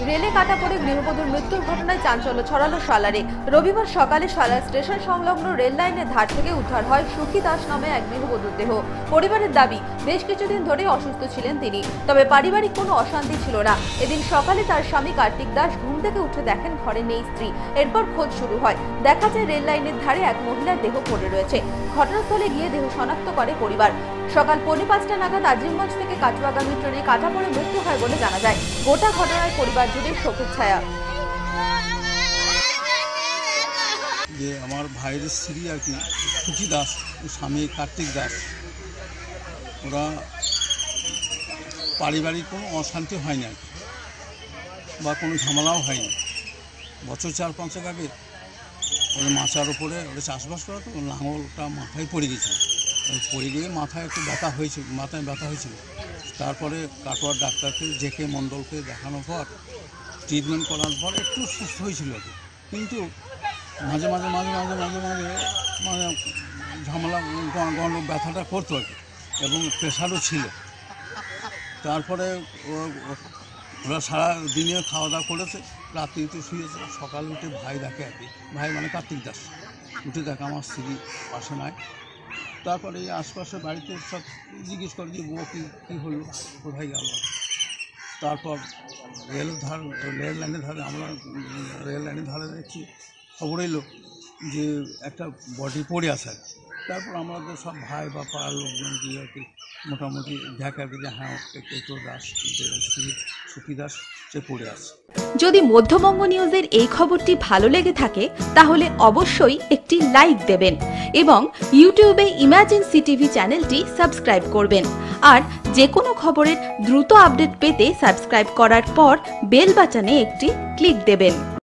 রেলে কাটা পড়ে গৃহবধূর মৃত্যুর ঘটনায় চাঞ্চল্য ছড়ালো সালারে রবিবার সকালে সালার স্টেশন সংলগ্ন রেল লাইনের ধার থেকে উদ্ধার হয় সুখী দাস নামে এক গৃহবধূর দেহ। পরিবারের দাবি, বেশ কিছুদিন ধরে অসুস্থ ছিলেন তিনি, তবে পারিবারিক কোনো অশান্তি ছিল না। এদিন সকালে তার স্বামী কার্তিক দাস ঘুম থেকে উঠে দেখেন ঘরে নেই স্ত্রী। এরপর খোঁজ শুরু হয়। দেখা যায় রেল লাইনের ধারে এক মহিলার দেহ পড়ে রয়েছে। ঘটনাস্থলে গিয়ে দেহ শনাক্ত করে পরিবার। সকাল পৌনে পাঁচটা নাগাদ আজিমগঞ্জ থেকে কাটুয়াগামী ট্রেনে কাটা পড়ে মৃত্যু হয় বলে জানা যায়। গোটা ঘটনায় পরিবার জুড়ে শোকের ছায়া। যে আমার ভাইয়ের স্ত্রী আর কি সুখী দাস স্বামী কার্তিক দাস, ওরা পারিবারিক কোনো অশান্তি হয় না বা কোনো ঝামেলাও হয়নি বছর চার পাঁচেক আগে ওদের মাচার উপরে ওরা চাষবাস করা তো লাঙলটা মাথায় পড়ে ওই পড়ে গিয়ে মাথায় একটু ব্যথা হয়েছিল মাথায় ব্যথা হয়েছিল। তারপরে কাটোয়ার ডাক্তারকে, জেকে মণ্ডলকে দেখানোর পর ট্রিটমেন্ট করার পর একটু সুস্থ হয়েছিল। কিন্তু মাঝে মাঝে মাঝে মাঝে মাঝে মাঝে মানে ঝামেলা গ- গন্ড ব্যথাটা করতো আর কি, এবং প্রেশারও ছিল। তারপরে ওরা সারা দিনে খাওয়া দাওয়া করেছে রাত্রি রাত্রিতে শুয়েছে, সকাল উঠে ভাই দেখে আর কি। ভাই মানে কার্তিক দাস। উঠে দেখে আমার স্ত্রী পাশে নাই। তারপরে এই আশপাশে বাড়িতে সব জিজ্ঞেস করে যে, বউ, কী কী হলো কোথায় গেল তারপর রেল ধার, রেল লাইনের ধারে আমরা, রেল লাইনের ধারে দেখছি, খবর এলো যে একটা বডি পড়ে কি। তারপর আমাদের সব ভাই বা পাড়ার লোকজন গিয়ে আর কি মোটামুটি দেখা যে হ্যাঁ কেটো দাস সুখী দাস, সে পড়ে আছে। যদি মধ্যবঙ্গ নিউজের এই খবরটি ভালো লেগে থাকে, তাহলে অবশ্যই একটি লাইক দেবেন এবং ইউটিউবে ইমার্জেন্সি টিভি চ্যানেলটি সাবস্ক্রাইব করবেন। আর যে কোনো খবরের দ্রুত আপডেট পেতে সাবস্ক্রাইব করার পর বেল বাটনে একটি ক্লিক দেবেন।